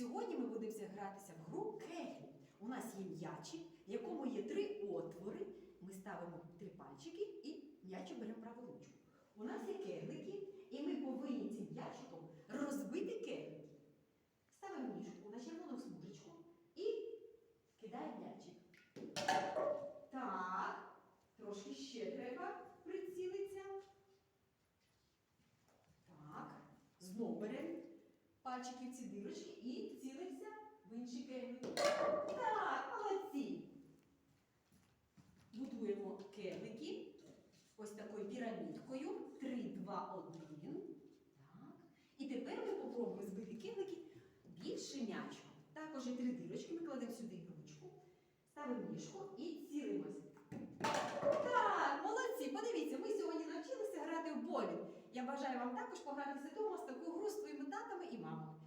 Сьогодні ми будемо гратися в гру кеглі. У нас є м'ячик, в якому є три отвори. Ми ставимо три пальчики і м'ячик беремо праву ручку. У нас є кеглики, і ми повинні цим м'ячиком розбити кеглик. Ставимо ніжку на червону смужечку і кидаємо м'ячик. Так, трошки ще треба прицілитися. Так, знов беремо пальчики в ці дирочки і цілимося в інші кеглики. Так, молодці. Будуємо кеглики ось такою пірамідкою. 3, 2, 1. Так. І тепер ми попробуємо збити кеглики більше м'ячом. Також і три дирочки ми кладемо сюди ручку, ставимо ніжку і цілимося. Так, молодці! Подивіться, ми сьогодні навчилися грати в болі. Я бажаю вам також погратися вдома з таку гру з своїми татами і наступного.